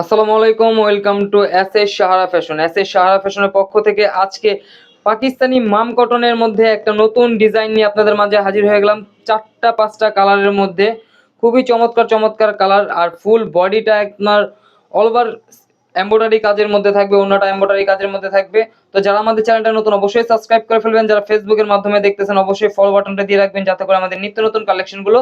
আসসালামু আলাইকুম, welcome to S S Sahara fashion. S S Sahara ফ্যাশনের পক্ষ থেকে আজকে পাকিস্তানি মাম কটনের মধ্যে একটা নতুন ডিজাইন নিয়ে আপনাদের মাঝে হাজির হয়ে গেলাম। চারটা, পাঁচটা কালারের মধ্যে। খুবই চমৎকার চমৎকার কালার আর ফুল বডিটা আপনার অল ওভার এম্ব্রয়ডারি কাজের মধ্যে থাকবে অন্যটা এম্ব্রয়ডারি কাজের মধ্যে থাকবে। তো যারা আমাদের চ্যানেলটা নতুন, অবশ্যই সাবস্ক্রাইব করে ফেলবেন। যারা ফেসবুকের মাধ্যমে দেখতেছেন, অবশ্যই ফলো বাটনটা দিয়ে রাখবেন, যাতে করে আমাদের নিত্য নতুন কালেকশনগুলো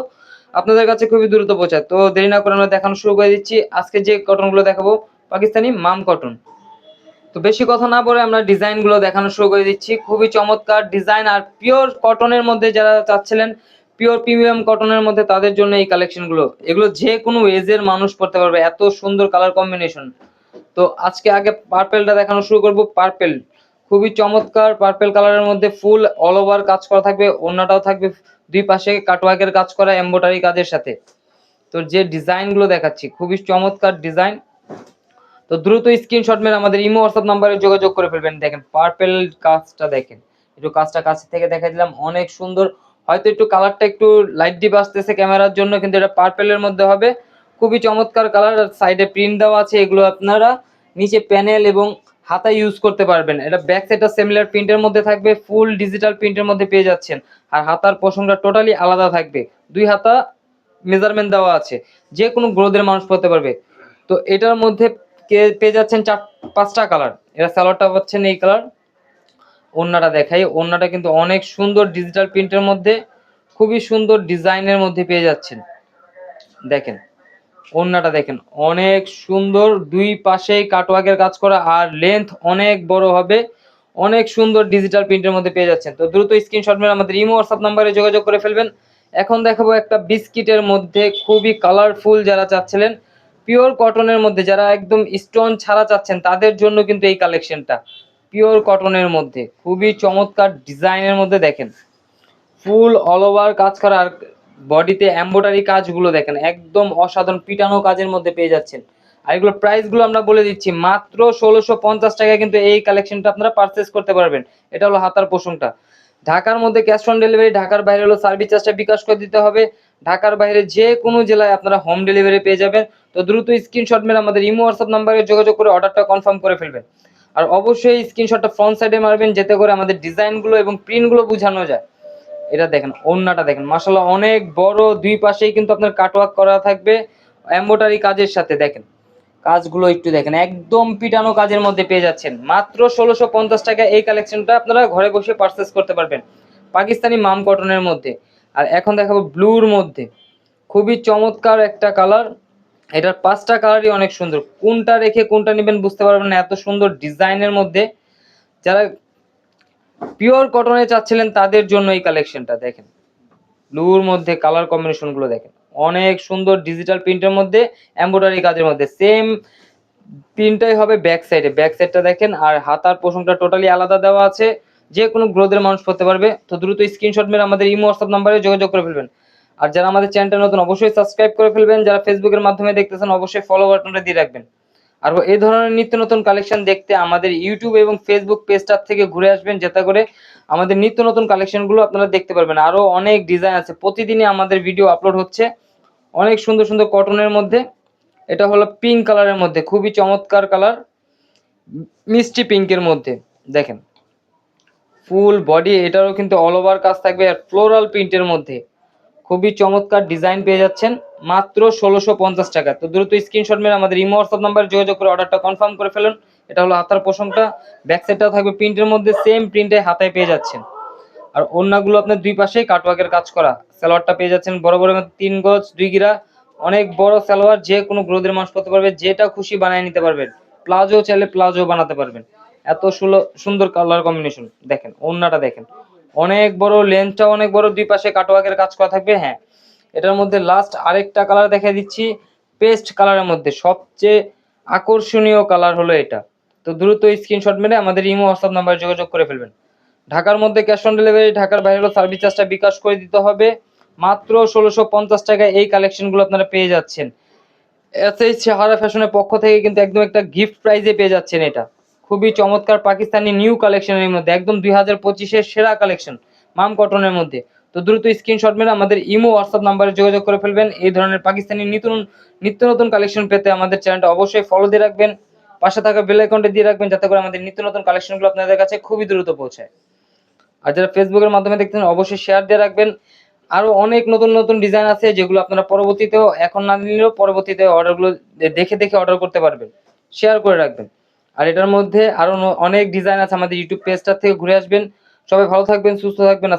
আপনাদের কাছে খুবই দ্রুত পৌঁছায়। তো দেরি না করে আমরা দেখানো শুরু করে দিচ্ছি। আজকে যে কটনগুলো দেখাবো, পাকিস্তানি মাম কটন তো বেশি কথা না বলে আমরা ডিজাইনগুলো দেখানো শুরু করে দিচ্ছি। খুবই চমৎকার ডিজাইন আর পিওর কটনের মধ্যে যারা চাচ্ছিলেন পিওর প্রিমিয়াম কটনের মধ্যে তাদের জন্য এই কালেকশনগুলো এগুলো যে কোনো এজের মানুষ পড়তে পারবে। এত সুন্দর কালার কম্বিনেশন তো আজকে আগে পার্পেলটা দেখানো শুরু করব। পার্পেল খুবই চমৎকার পার্পেল কালারের মধ্যে ফুল অল ওভার কাজ করা থাকবে। অন্যটাও থাকবে দুই পাশে কাটওয়ার্কের কাজ করা এম্বোটারি কাজের সাথে। তো যে ডিজাইনগুলো দেখাচ্ছি, খুবই চমৎকার ডিজাইন। তো দ্রুত স্ক্রিনশট মেরে আমাদের ইমো হোয়াটসঅ্যাপ নাম্বারে যোগাযোগ করে ফেলবেন। দেখেন পার্পেল কাজটা দেখেন। একটু কাজটা কাছ থেকে দেখা দিলাম, অনেক সুন্দর। হয়তো একটু কালারটা একটু লাইট ডিপ আসতেছে ক্যামেরার জন্য, কিন্তু এটা পার্পেলের মধ্যে হবে। খুবই চমৎকার কালার সাইডে প্রিন্ট দেওয়া আছে এগুলো আপনারা। নিচে প্যানেল এবং হাতা ইউজ করতে পারবেন। এটা ব্যাক সাইডটা সিমিলার প্রিন্টের মধ্যে থাকবে ফুল ডিজিটাল প্রিন্টের মধ্যে পেয়ে যাচ্ছেন। আর হাতার পোষণটা টোটালি আলাদা থাকবে। দুই হাতা মেজারমেন্ট দেওয়া আছে। যে কোনো গ্রোদের মানুষ পড়তে পারবে। তো এটার মধ্যে পেয়ে যাচ্ছেন চার, পাঁচটা কালার এরা সালোয়ারটা পাচ্ছেন এই কালার ওন্নাটা দেখাই। ওন্নাটা কিন্তু অনেক সুন্দর ডিজিটাল প্রিন্টের মধ্যে, খুবই সুন্দর ডিজাইনের মধ্যে পেয়ে যাচ্ছেন। দেখেন। ওন্নাটা দেখেন, অনেক সুন্দর, দুই পাশেই কাটওয়ার্কের কাজ করা, আর লেন্থ অনেক বড় হবে। অনেক সুন্দর ডিজিটাল প্রিন্টের মধ্যে পেয়ে যাচ্ছেন। তো দ্রুত স্ক্রিনশট মেরে আমাদের ইমো হোয়াটসঅ্যাপ নাম্বারে যোগাযোগ করে ফেলবেন। এখন দেখাবো একটা বিস্কিটের মধ্যে খুবই কালারফুল যারা চাচ্ছিলেন পিওর কটনের মধ্যে, যারা একদম স্টোন ছাড়া চাচ্ছেন, তাদের জন্য কিন্তু এই কালেকশনটা পিওর কটনের মধ্যে। খুবই চমৎকার ডিজাইনের মধ্যে দেখেন। ফুল অল ওভার কাজ করা, আর বডিতে এম্বোটারি কাজগুলো দেখেন, একদম অসাধারণ পিটানো কাজের মধ্যে পেয়ে যাচ্ছেন। আর এগুলো প্রাইসগুলো আমরা বলে দিচ্ছি, মাত্র ষোলোশো পঞ্চাশ টাকায় কিন্তু এই কালেকশনটা আপনারা পারচেস করতে পারবেন। এটা হলো হাতার পোষণটা ঢাকার মধ্যে ক্যাশ অন ডেলিভারি ঢাকার বাইরে হলো সার্ভিস চার্জটা বিকাশ করে দিতে হবে। ঢাকার বাইরে যে কোনো জেলায় আপনারা হোম ডেলিভারি পেয়ে যাবেন। তো দ্রুত স্ক্রিনশট মেরে আমাদের ইমো হোয়াটসঅ্যাপ নাম্বারে যোগাযোগ করে অর্ডারটা কনফার্ম করে ফেলবেন। আর অবশ্যই স্ক্রিনশটটা ফ্রন্ট সাইডে মারবেন, যাতে করে আমাদের ডিজাইনগুলো এবং প্রিন্টগুলো বোঝানো যায়। এটা দেখেন ওন্নাটা দেখেন। মাসাল্লাহ অনেক বড় দুই পাশেই কিন্তু আপনার কাটওয়ার্ক করা থাকবে এম্বোটারি কাজের সাথে, দেখেন। কাজগুলো একটু দেখেন, একদম পিটানো কাজের মধ্যে পেয়ে যাচ্ছেন। মাত্র ষোলোশো পঞ্চাশ টাকা এই কালেকশনটা আপনারা ঘরে বসে পারচেস করতে পারবেন, পাকিস্তানি মাম কটনের মধ্যে। আর এখন দেখাবো ব্লুর মধ্যে। খুবই চমৎকার একটা কালার এটার পাঁচটা কালারই অনেক সুন্দর। কোনটা রেখে কোনটা নেবেন বুঝতে পারবেন না, এত সুন্দর ডিজাইনের মধ্যে। যারা পিওর কটনে চাচ্ছিলেন তাদের জন্য এই কালেকশনটা দেখেন। ব্লুর মধ্যে কালার কম্বিনেশনগুলো দেখেন। অনেক সুন্দর ডিজিটাল প্রিন্টের মধ্যে এমব্রয়ডারি কাজের মধ্যে। সেম প্রিন্টটাই হবে ব্যাক সাইডে ব্যাক সাইডটা দেখেন, আর হাতার পোষণটা টোটালি আলাদা দেওয়া আছে। যে কোনো গ্রোদের মানুষ পড়তে পারবে। তো দ্রুত স্ক্রিনশট মেরে আমাদের ইমো হোয়াটসঅ্যাপ নাম্বারে যোগাযোগ করে ফেলবেন। আর যারা আমাদের চ্যানেলটা নতুন, অবশ্যই সাবস্ক্রাইব করে ফেলবেন। যারা ফেসবুকের মাধ্যমে দেখতেছেন, অবশ্যই ফলো বাটনটা দিয়ে রাখবেন। আর এই ধরনের নিত্য নতুন কালেকশন দেখতে আমাদের ইউটিউব এবং ফেসবুক পেজটার থেকে ঘুরে আসবেন, যাতে করে আমাদের নিত্য নতুন কালেকশনগুলো আপনারা দেখতে পারবেন। আরও অনেক ডিজাইন আছে। প্রতিদিনই আমাদের ভিডিও আপলোড হচ্ছে। অনেক সুন্দর সুন্দর কটনের মধ্যে। এটা হলো পিঙ্ক কালারের মধ্যে। খুবই চমৎকার কালার মিষ্টি পিঙ্কের মধ্যে। দেখেন। ফুল বডি এটারও কিন্তু অল ওভার কাজ থাকবে। আর ফ্লোরাল প্রিন্টের মধ্যে। খুবই চমৎকার ডিজাইন পেয়ে যাচ্ছেন। মাত্র ষোলোশো পঞ্চাশ টাকা। তো দ্রুত স্ক্রিনশট মেরে আমাদের ইমো হোয়াটসঅ্যাপ নাম্বারে যোগাযোগ করে অর্ডারটা কনফার্ম করে ফেলুন। এটা হলো হাতার পোষণটা ব্যাক সাইডটাও থাকবে প্রিন্টের মধ্যে সেম প্রিন্টে হাতায় পেয়ে যাচ্ছেন। আর অন্যগুলো আপনার দুই পাশেই কাটওয়ার্কের কাজ করা। সালোয়ারটা পেয়ে যাচ্ছেন বড় বড় তিন গজ, দুই গিরা। অনেক বড় সালোয়ার, যে কোনো গ্রোদের মানুষ করতে পারবে, যেটা খুশি বানিয়ে নিতে পারবেন। প্লাজো চাইলে প্লাজো বানাতে পারবেন। এত সুন্দর কালার কম্বিনেশন দেখেন ওন্নাটা দেখেন। অনেক বড় লেন্থটা অনেক বড়, দুই পাশে কাটওয়ার্কের কাজ করা থাকবে হ্যাঁ। এটার মধ্যে লাস্ট আরেকটা কালার দেখাই দিচ্ছি। পেস্ট কালারের মধ্যে সবচেয়ে আকর্ষণীয় কালার হলো এটা। তো দ্রুত স্ক্রিনশট মেরে আমাদের ইমো হোয়াটসঅ্যাপ নাম্বারে যোগাযোগ করে ফেলবেন। ঢাকার মধ্যে ক্যাশ অন ডেলিভারি ঢাকার বাইরে হলো সার্ভিস চার্জটা বিকাশ করে দিতে হবে। মাত্র ষোলোশো পঞ্চাশ টাকায় এই কালেকশনগুলো আপনারা পেয়ে যাচ্ছেন। এসএইচ সাহারা ফ্যাশনের পক্ষ থেকে কিন্তু একদম একটা গিফট প্রাইজে পেয়ে যাচ্ছেন এটা। খুবই চমৎকার পাকিস্তানি নিউ কালেকশনের মধ্যে, একদম দুই হাজার পঁচিশের সেরা কালেকশন মাম কটনের মধ্যে। তো দ্রুত স্ক্রিনশট মেরে আমাদের ইমো হোয়াটসঅ্যাপ নাম্বারে যোগাযোগ করে ফেলবেন। এই ধরনের পাকিস্তানি নিত্য নিত্য নতুন কালেকশন পেতে আমাদের চ্যানেলটা অবশ্যই ফলো দিয়ে রাখবেন। পাশে থাকা বেল আইকনটা দিয়ে রাখবেন যাতে করে আমাদের নিত্য নতুন কালেকশনগুলো আপনাদের কাছে খুবই দ্রুত পৌঁছায়। আর যারা ফেসবুকের মাধ্যমে দেখতেন অবশ্যই শেয়ার দিয়ে রাখবেন। আরও অনেক নতুন নতুন ডিজাইন আছে যেগুলো আপনারা পরবর্তীতেও, এখন না নিলেও পরবর্তীতে অর্ডারগুলো দেখে দেখে অর্ডার করতে পারবেন। শেয়ার করে রাখবেন। আর এটার মধ্যে আরও ন- অনেক ডিজাইন আছে আমাদের ইউটিউব পেজটা থেকে ঘুরে আসবেন। সবাই ভালো থাকবেন, সুস্থ থাকবেন